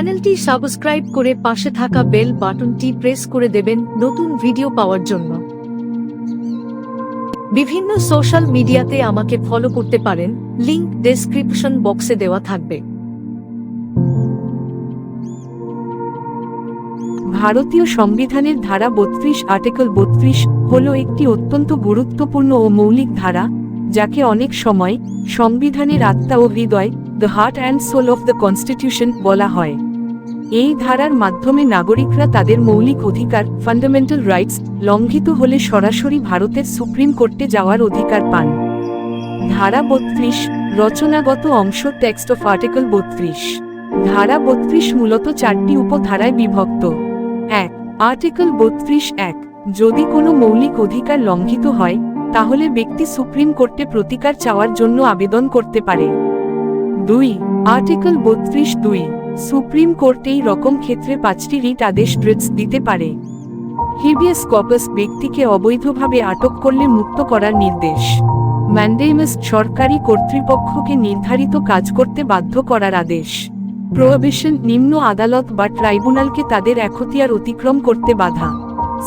চ্যানেলটি সাবস্ক্রাইব করে পাশে থাকা বেল বাটনটি প্রেস করে দেবেন নতুন ভিডিও পাওয়ার জন্য। বিভিন্ন সোশ্যাল মিডিয়াতে আমাকে ফলো করতে পারেন, লিংক ডেসক্রিপশন বক্সে দেওয়া থাকবে। ভারতীয় সংবিধানের ধারা বত্রিশ, আর্টিকেল বত্রিশ, হল একটি অত্যন্ত গুরুত্বপূর্ণ ও মৌলিক ধারা, যাকে অনেক সময় সংবিধানের আত্মা ও হৃদয় the heart and soul of the constitution বলা হয়। এই ধারার মাধ্যমে নাগরিকরা তাদের মৌলিক অধিকার ফান্ডামেন্টাল রাইটস লঙ্ঘিত হলে সরাসরি ভারতের সুপ্রিম কোর্টে যাওয়ার অধিকার পান। ধারা বত্রিশ, রচনাগত অংশ টেক্সট অফ আর্টিকেল বত্রিশ। ধারা বত্রিশ মূলত চারটি উপধারায় বিভক্ত। এক আর্টিকেল বত্রিশ এক, যদি কোনো মৌলিক অধিকার লঙ্ঘিত হয়, তাহলে ব্যক্তি সুপ্রিম কোর্টে প্রতিকার চাওয়ার জন্য আবেদন করতে পারে। দুই আর্টিকেল বত্রিশ দুই সুপ্রিম কোর্ট এই রকম ক্ষেত্রে পাঁচটি রিট আদেশ ড্রেটস দিতে পারে। হিবিয়াস কপাস ব্যক্তিকে অবৈধভাবে আটক করলে মুক্ত করার নির্দেশ। ম্যান্ডেমাস সরকারি কর্তৃপক্ষকে নির্ধারিত কাজ করতে বাধ্য করার আদেশ। প্রোহিবিশন নিম্ন আদালত বা ট্রাইব্যুনালকে তাদের এখতিয়ার অতিক্রম করতে বাধা।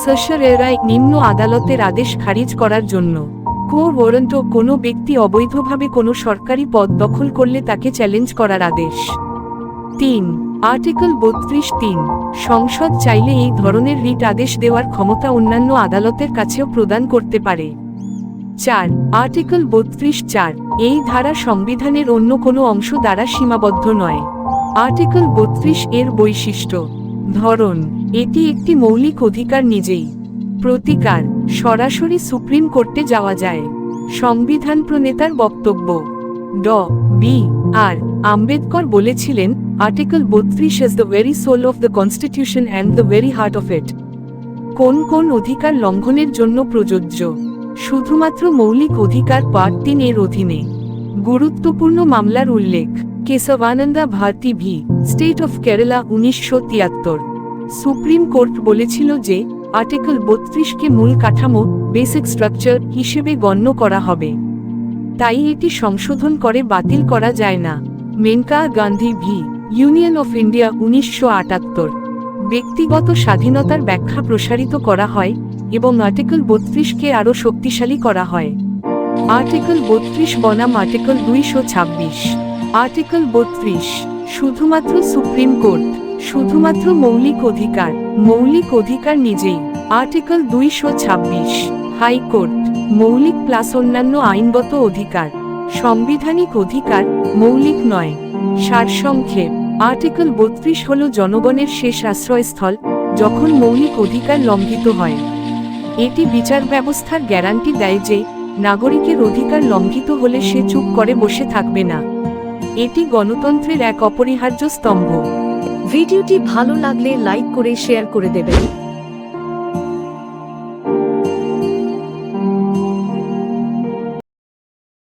সশরেরায় নিম্ন আদালতের আদেশ খারিজ করার জন্য। কো ওয়ারেন্টও কোনো ব্যক্তি অবৈধভাবে কোনো সরকারি পদ দখল করলে তাকে চ্যালেঞ্জ করার আদেশ। তিন, আর্টিকেল বত্রিশ তিন, সংসদ চাইলে এই ধরনের রিট আদেশ দেওয়ার ক্ষমতা অন্যান্য আদালতের কাছেও প্রদান করতে পারে। চার, আর্টিকেল বত্রিশ চার, এই ধারা সংবিধানের অন্য কোনো অংশ দ্বারা সীমাবদ্ধ নয়। আর্টিকেল বত্রিশ এর বৈশিষ্ট্য, ধরন, এটি একটি মৌলিক অধিকার নিজেই। প্রতিকার, সরাসরি সুপ্রিম কোর্টে যাওয়া যায়। সংবিধান প্রণেতার বক্তব্য ড, বি, আর, আম্বেদকর বলেছিলেন, আর্টিকেল বত্রিশ is the very soul of the constitution and the very heart of it কোন কোন অধিকার লঙ্ঘনের জন্য প্রযোজ্য? শুধুমাত্র মৌলিক অধিকার পার্ট তিন এর অধীনে। গুরুত্বপূর্ণ মামলার উল্লেখ, Kesavananda Bharati v, state of Kerala উনিশশো তিয়াত্তর। সুপ্রিম কোর্ট বলেছিল যে, আর্টিকেল বত্রিশকে মূল কাঠামো, বেসিক স্ট্রাকচার হিসেবে গণ্য করা হবে। তাই এটি সংশোধন করে বাতিল করা যায় না। Maneka Gandhi v, union of India উনিশশো আটাত্তর। ব্যক্তিগত স্বাধীনতার ব্যাখ্যা প্রসারিত করা হয় এবং আর্টিকেল বত্রিশকে আরও শক্তিশালী করা হয়। আর্টিকেল বত্রিশ বনাম আর্টিকেল দুইশো ছাব্বিশ। আর্টিকেল বত্রিশ, শুধুমাত্র সুপ্রিম কোর্ট, শুধুমাত্র মৌলিক অধিকার মৌলিক অধিকার নিজেই। আর্টিকেল দুইশো ছাব্বিশ, হাইকোর্ট। মৌলিক প্লাস অন্যান্য আইনগত অধিকার, সাংবিধানিক অধিকার, মৌলিক নয় সারসংক্ষেপ। আর্টিকেল বত্রিশ হল জনগণের শেষ আশ্রয়স্থল, যখন মৌলিক অধিকার লঙ্ঘিত হয়। এটি বিচার ব্যবস্থার গ্যারান্টি দেয় যে, নাগরিকের অধিকার লঙ্ঘিত হলে সে চুপ করে বসে থাকবে না। এটি গণতন্ত্রের এক অপরিহার্য স্তম্ভ। ভিডিওটি ভালো লাগলে লাইক করে শেয়ার করে দেবেন।